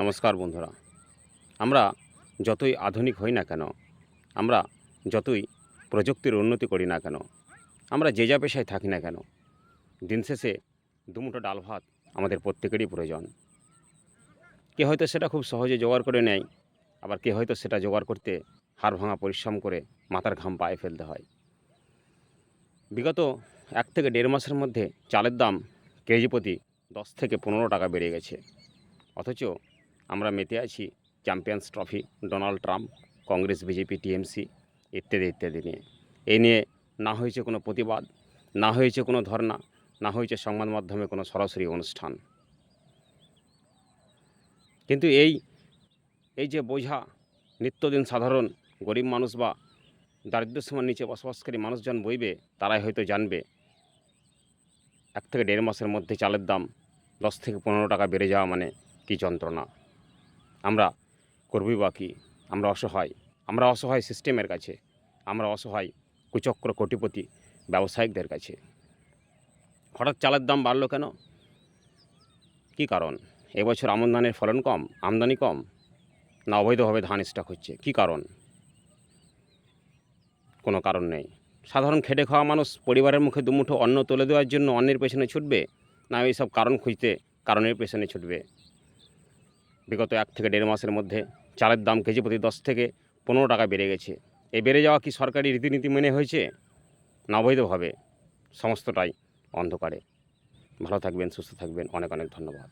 নমস্কার বন্ধুরা। আমরা যতই আধুনিক হই না কেন, আমরা যতই প্রযুক্তির উন্নতি করি না কেন, আমরা যে যা পেশায় থাকি না কেন, দিন শেষে দুমুঠো ডাল ভাত আমাদের প্রত্যেকেরই প্রয়োজন। কে হয়তো সেটা খুব সহজে জোগাড় করে নেয়, আবার কে হয়তো সেটা জোগাড় করতে হাড় ভাঙা পরিশ্রম করে মাথার ঘাম পায়ে ফেলতে হয়। বিগত এক থেকে দেড় মাসের মধ্যে চালের দাম কেজি প্রতি দশ থেকে পনেরো টাকা বেড়ে গেছে। অথচ আমরা মেতে আছি Champions Trophy Donald Trump Congress BJP TMC ইত্যাদি ইত্যাদি নিয়ে। এই নিয়ে না হয়েছে কোনো প্রতিবাদ, না হয়েছে কোনো ধর্না না হয়েছে সংবাদ মাধ্যমে কোনো সরাসরি অনুষ্ঠান। কিন্তু এই এই যে বোঝা, নিত্যদিন সাধারণ, গরিব মানুষ বা দারিদ্র সীমার নিচে বসবাসকারী মানুষজন বইবে, তারাই হয়তো জানবে, এক থেকে দেড় মাসের মধ্যে চালের দাম দশ থেকে পনেরো টাকা বেড়ে যাওয়া মানে কী যন্ত্রণা। আমরা করবই বা কী? আমরা অসহায়। আমরা অসহায় সিস্টেমের কাছে। আমরা অসহায় কুচক্র কোটিপতি ব্যবসায়িকদের কাছে। হঠাৎ চালের দাম বাড়লো কেন? কী কারণ? এবছর আমন ধানের ফলন কম? আমদানি কম? না অবৈধভাবে ধান স্টক হচ্ছে? কী কারণ? কোনো কারণ নেই। সাধারণ খেটে খাওয়া মানুষ পরিবারের মুখে দুমুঠো অন্ন তুলে দেওয়ার জন্য অন্যের পেছনে ছুটবে? না এইসব কারণ খুঁজতে কারণের পেছনে ছুটবে? বিগত এক থেকে দেড় মাসের মধ্যে চালের দাম কেজি প্রতি দশ থেকে পনেরো টাকা বেড়ে গেছে। এ বেড়ে যাওয়া কি সরকারি রীতিনীতি মেনে হয়েছে? না অবৈধভাবে। সমস্তটাই অন্ধকারে। ভালো থাকবেন, সুস্থ থাকবেন। অনেক অনেক ধন্যবাদ।